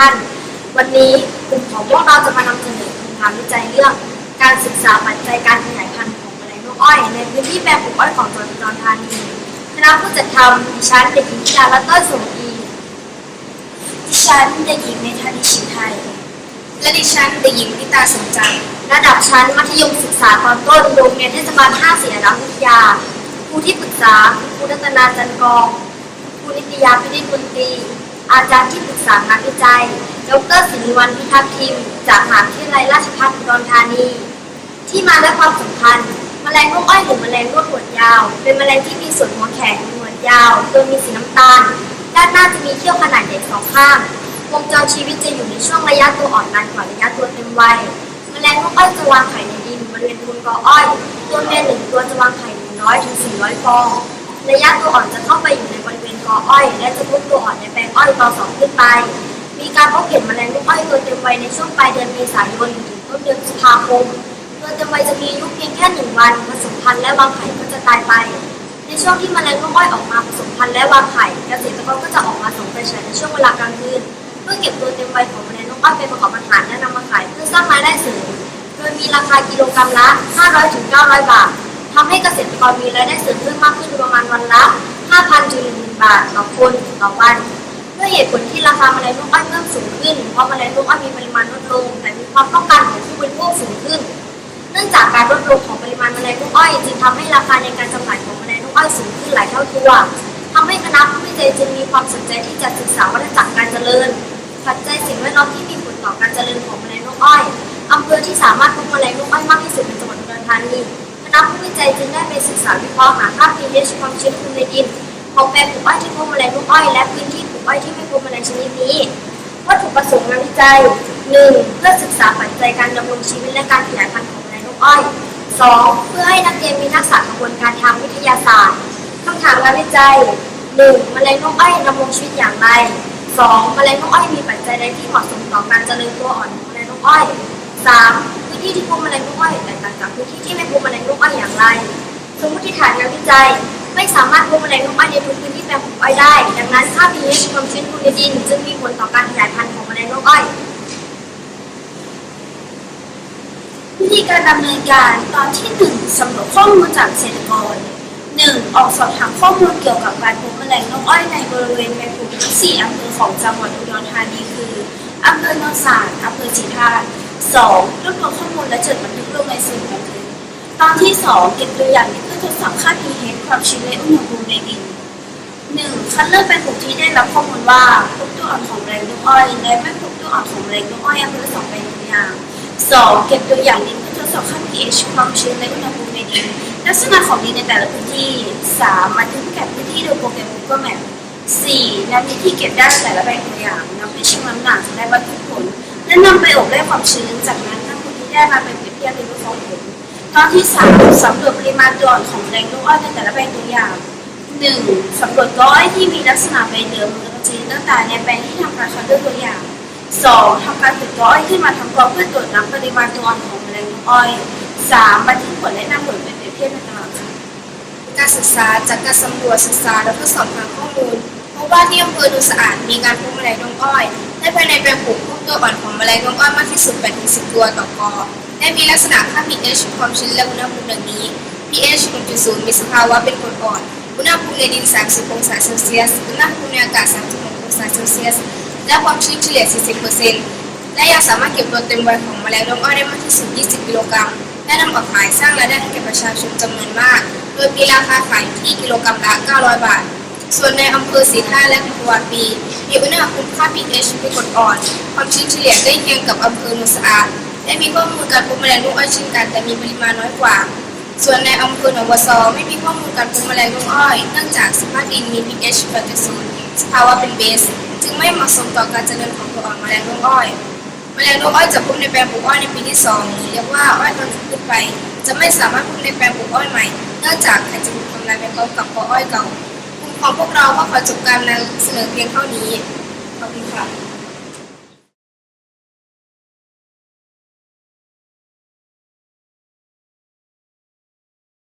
ท่าน วันนี้กลุ่มของพวกเราจะมานำเสนอผลงานวิจัยเรื่อง การศึกษาปัจจัยการขยายพันธุ์ของแมลงนกอ้อย ในพื้นที่แปลงปลูกอ้อยของจังหวัดอุดรธานีคณะผู้จัดทำดิฉันเด็กหญิงธิดาลัตเตอร์สมดีดิฉันเด็กหญิงเมธานิชินไทย และดิฉันเด็กหญิงนิตาสมจันทร์ระดับชั้นมัธยมศึกษาตอนต้นโรงเรียนเทศบาล5เสียรัวิทยาครูที่ปรึกษาครูรัตนาจันกองครูนิตยาพินิจบุญตรี อาจารย์ที่ปรึกษางานวิจัย ดรศิริวัลพิทักษ์ทิม จากมหาวิทยาลัยราชภัฏอุดรธานี ที่มาและความสำคัญแมลงนกอ้อยหรือแมลงรวดหนวยาว เป็นแมลงที่มีส่วนหัวแข็งหนวยาวโดยมีสีน้ำตาล ด้านหน้าจะมีเขี้ยวขนาดใหญ่สองข้าง วงจรชีวิตจะอยู่ในช่วงระยะตัวอ่อนนานกว่าระยะตัวเต็มวัยแมลงนกอ้อยจะวางไข่ในดินบริเวณโคนกออ้อย ตัวเมียหนึ่งตัวจะวางไข่100ถึง400ฟอง ระยะตัวอ่อนจะเข้าไปอยู่ในบริเวณกออ้อย และจะพบตัวอ่อนในแปลงอ้อยตอนสองขึ้นไป มีการพบเห็นแมลงนกอ้อยตัวเต็มวัยในช่วงปลายเดือนเมษายนถึงต้นเดือนพฤษภาคมตัวเต็มวัยจะมีอายุเพียงแค่หนึ่งวันผสมพันธุ์และวางไข่ก็จะตายไป ในช่วงที่แมลงนกอ้อยออกมาผสมพันธุ์และวางไข่เกษตรกรก็จะออกมาส่งไปฉายในช่วงเวลากลางคืนเพื่อเก็บตัวเต็มวัยของแมลงนกอ้อยไปประกอบอาหารและนำมาขายเพื่อสร้างรายได้เสริมโดยมีราคากิโลกรัมละ 500ถึง900 บาท ทำให้เกษตรกรมีรายได้เสริมเพิ่มมากขึ้นประมาณวันละ 5,000ถึง10,000บาทต่อคนต่อวันด้วยเหตุผลที่ราคาแมลงนกอ้อยเพิ่มสูงขึ้น เพราะแมลงนกอ้อยมีปริมาณลดลง แต่มีความต้องการของผู้บริโภคสูงขึ้น เนื่องจากการลดลงของปริมาณแมลงนกอ้อยจึงทำให้ราคาในการจำหน่ายของแมลงนกอ้อยสูงขึ้นหลายเท่าตัวทำให้คณะผู้วิจัยจึงมีความสนใจที่จะศึกษาวัฏจักรการเจริญ ปัจจัยสิ่งแวดล้อมที่มีผลต่อการเจริญของแมลงนกอ้อยอำเภอที่สามารถพบแมลงนกอ้อยมากที่สุดในจังหวัดอุดรธานี คณะผู้วิจัยจึงได้ไปศึกษาวิเคราะห์หาค่า pH ความชื้นภูมิในดินของแปลงปลูกอ้อยที่พบแมลงนกอ้อยและพื้นที่ปลูกอ้อยที่ไม่พบแมลงชนิดนี้ วัตถุประสงค์งานวิจัย 1. เพื่อศึกษาปัจจัยการดำรงชีวิตและการขยายพันธุ์ของแมลงนกอ้อย 2. เพื่อให้นักเรียนมีทักษะกระบวนการทางวิทยาศาสตร์คำถามงานวิจัย 1. แมลงนกอ้อยดำรงชีวิตอย่างไร 2. แมลงนกอ้อยมีปัจจัยใดที่เหมาะสมต่อการเจริญตัวอ่อนของแมลงนกอ้อย 3. พื้นที่ที่พบแมลงนกอ้อยแตกต่างจากพื้นที่ที่ไม่พบแมลงนกอ้อยอย่างไร สมมติฐานงานวิจัย ไม่สามารถพบแมลงนกอ้อยในทุกพื้นที่แปลงปลูกอ้อยได้ ดังนั้นค่า pH ความชื้นภูมิในดินจึงมีผลต่อการขยายพันธุ์ของแมลงนกอ้อยวิธีการดำเนินการตอนที่ 1สำรวจข้อมูลจากเกษตรกร 1. ออกสอบถามข้อมูลเกี่ยวกับการพบแมลงนกอ้อยในบริเวณแปลงปลูกทั้ง4อำเภอของจังหวัดอุดรธานีคืออำเภอโนนสานอำเภอศรีธาตุ 2. รวบรวมข้อมูลและจดบันทึกลงในสมุดบันทึกตอนที่ 2 เก็บตัวอย่างเพื่อทดสอบค่า pH ความชื้นและอุณหภูมิในดิน 1. คัดเลือกแปลงปลูกที่ได้รับข้อมูลว่าพบตัวอ่อนของแมลงนกอ้อย และไม่พบตัวอ่อนของแมลงนกอ้อยอำเภอสองแปลงตัวอย่าง 2. เก็บตัวอย่างดินเพื่อทดสอบค่า pH ความชื้นและอุณหภูมิในดิน ลักษณะของดินในแต่ละพื้นที่ 3. บันทึกพิกัดพื้นที่โดยโปรแกรม Google Map 4. นำดินที่เก็บได้แต่ละแปลงตัวอย่างนำไปชั่งน้ำหนักและวัดทุ ความชื้น จากนั้นนำผลที่ได้มาเป็นเปรียบเทียบเป็นรูปของผลตอนที่ 3. สำรวจปริมาณตัวอ่อนของแมลงนกอ้อยในแต่ละแปลงตัวอย่าง 1. สำรวจก้อยที่มีลักษณะใบเหลืองหรือชนิดต่างๆในแปลงที่ทำการคัดเลือกตัวอย่าง 2. ทำการฝึกตัวอ้อยขึ้นมาทำกรองเพื่อตรวจนับปริมาณตัวอ่อนของแมลงนกอ้อย 3. บันทึกผลและนำผลไปเปรียบเทียบในตลาดค่ะการศึกษาจากการสำรวจศึกษาและทดสอบหาข้อมูลพบว่าที่อำเภอดูสะอาดมีการพบแมลงนกอ้อย ภายในแปลงปลูกพบตัวอ่อนของแมลงนกอ้อยมากที่สุด8-10 ตัวต่อกอ และมีลักษณะค่า pH ความชื้นและอุณหภูมิดังนี้ pH 1.0มีสภาวะเป็นกรดอ่อน อุณหภูมิในดิน 30 องศาเซลเซียส อุณหภูมิในอากาศ 36 องศาเซลเซียส และความชื้นเฉลี่ย 40%และยังสามารถเก็บตัวเต็มวัยของแมลงนกอ้อยได้มากที่สุด 20 กิโลกรัม และนำออกขายสร้างรายได้ให้แก่ประชาชนจำนวนมาก โดยมีราคาขายที่กิโลกรัมละ 900 บาท ส่วนในอำเภอศรีท่าและกุวาปีมีอุณหภูมิค่า pH เป็นกรดอ่อน ความชื้นเฉลี่ยใกล้เคียงกับอำเภอโนนสะอาดและมีข้อมูลการพบแมลงนกอ้อยเช่นกัน แต่มีปริมาณน้อยกว่า ส่วนในอำเภอหนองบัวซอไม่มีข้อมูลการพบแมลงนกอ้อย เนื่องจากสภาพดินมี pH 8.0สภาวะเป็นเบส จึงไม่เหมาะสมต่อการเจริญของตัวอ่อนแมลงนกอ้อยแมลงนกอ้อยจะพบในแปลงปลูกอ้อยในปีที่สองเรียกว่าอ้อยตอนขึ้นไป จะไม่สามารถพบในแปลงปลูกอ้อยใหม่ เนื่องจากไข่จะถูกทำลายไปพร้อมกับกออ้อยเก่า ของพวกเราก็ขอจบการนำเสนอเพียงเท่านี้ ขอบคุณค่ะ